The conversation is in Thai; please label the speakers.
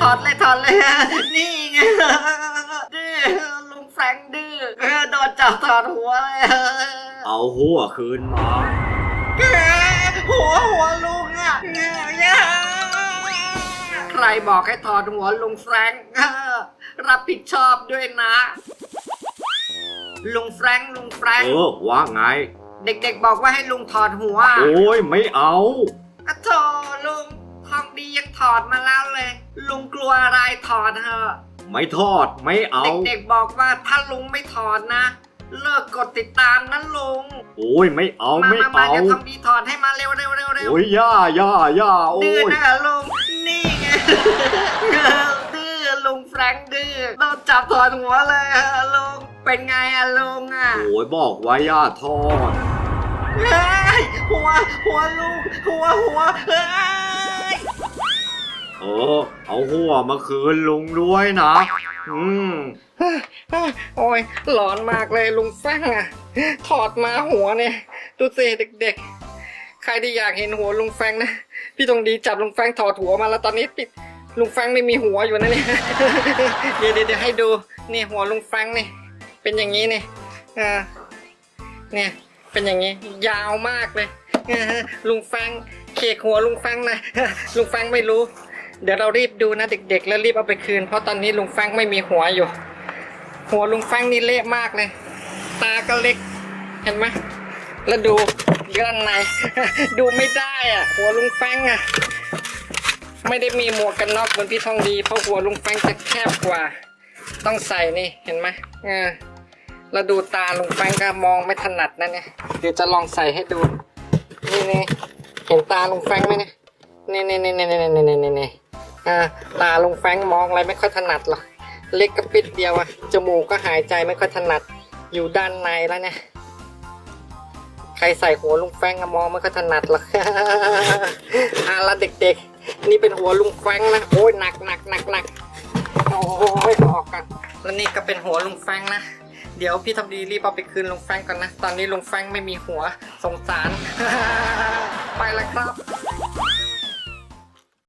Speaker 1: ถอดเลยถอดเลยนี่ไงดื้อลุงแฟรงค์ดื้อโดนจับถอดหัวเลย
Speaker 2: เอาหัวคืนมา
Speaker 1: หัวหัวลุงอะใครบอกให้ถอดหัวลุงแฟรงค์รับผิดชอบด้วยนะ ลุงแฟรงค์ลุงแฟรง
Speaker 2: เอ
Speaker 1: ค์
Speaker 2: อว่าไง
Speaker 1: เด็กๆบอกว่าให้ลุงถอดหัว
Speaker 2: โอ้ยไม่เอา
Speaker 1: อะโถลุงทองดียังถอดมาแล้วเลย ลุงกลัวอะไรถอดเถอะ
Speaker 2: ไม่ทอดไม่เอา
Speaker 1: เด็กๆบอกว่าถ้าลุงไม่ถอดนะ เลิกกดติดตามนะลุง
Speaker 2: โอ้ยไม่เอา
Speaker 1: มา
Speaker 2: ไม่
Speaker 1: มามา
Speaker 2: เอา
Speaker 1: เดี๋ยวทองดีถอดให้มาเร็วเร็วเร็วเร็ว
Speaker 2: โอ้ยย่าย่าย่าโอ้
Speaker 1: ดื้อยนะลุงนี่ไง ดื้อลุงแฟรงค์ดื้อโดนจับถอดหัวเลยอะลุงเป็นไงอะลุงอะ
Speaker 2: โอ้ยบอกว่าย่าทอด
Speaker 1: เฮ้ยหัวหัวลุงหัวหัวเฮ้ย
Speaker 2: เออ เอาหัวมาคืนลุงด้วยนะ อืม
Speaker 1: โอ้ยร้อนมากเลยลุงแฟรงค์อะถอดมาหัวเนี่ย ดูสิเด็กๆ ใครที่อยากเห็นหัวลุงแฟงนะ พี่ตรงดีจับลุงแฟงถอดหัวมาแล้วตอนนี้ปิดลุงแฟงไม่มีหัวอยู่นะเนี่ย เดี๋ยวเดี๋ยวให้ดูนี่หัวลุงแฟงนี่เป็นอย่างนี้นี่อ่าเนี่ยเป็นอย่างนี้ยาวมากเลยลุงแฟงเคกหัวลุงแฟงนะลุงแฟงไม่รู้ เดี๋ยวเรารีบดูนะเด็ก ๆ แล้วรีบเอาไปคืน เพราะตอนนี้ลุงแฟงไม่มีหัวอยู่ หัวลุงแฟงนี่เละมากเลย ตาก็เล็ก เห็นไหมแล้วดูด้านใน ดูไม่ได้อะ หัวลุงแฟงอะ ไม่ได้มีหมวกกันน็อกเหมือนพี่ทองดี เพราะหัวลุงแฟงจะแคบกว่า ต้องใส่นี่เห็นไหมเออเราดูตาลุงแฟงก็มองไม่ถนัดนะเนี่ยเดี๋ยวจะลองใส่ให้ดูนี่นี่เห็นตาลุงแฟงไหมเนี่ยนี่นี่นี่นี่นี่นี่นี่ อ่าตาลงแฟงมองอะไรไม่ค่อยถนัดหรอกเล็กกระปิดเดียวอะจมูกก็หายใจไม่ค่อยถนัด อยู่ด้านในแล้วเนี่ยใครใส่หัวลุงแฟงมองไม่ค่อยถนัดหรอกอะแล้วเด็กๆ นี่เป็นหัวลุงแฟงนะโอ้ยหนักหนักหนักหนักโอ้ยออกกันแล้วนี่ก็เป็นหัวลุงแฟงนะเดี๋ยวพี่ทำดีรีบเอาไปคืนลุงแฟงก่อนนะ ตอนนี้ลุงแฟงไม่มีหัวสงสาร ไปแล้วครับ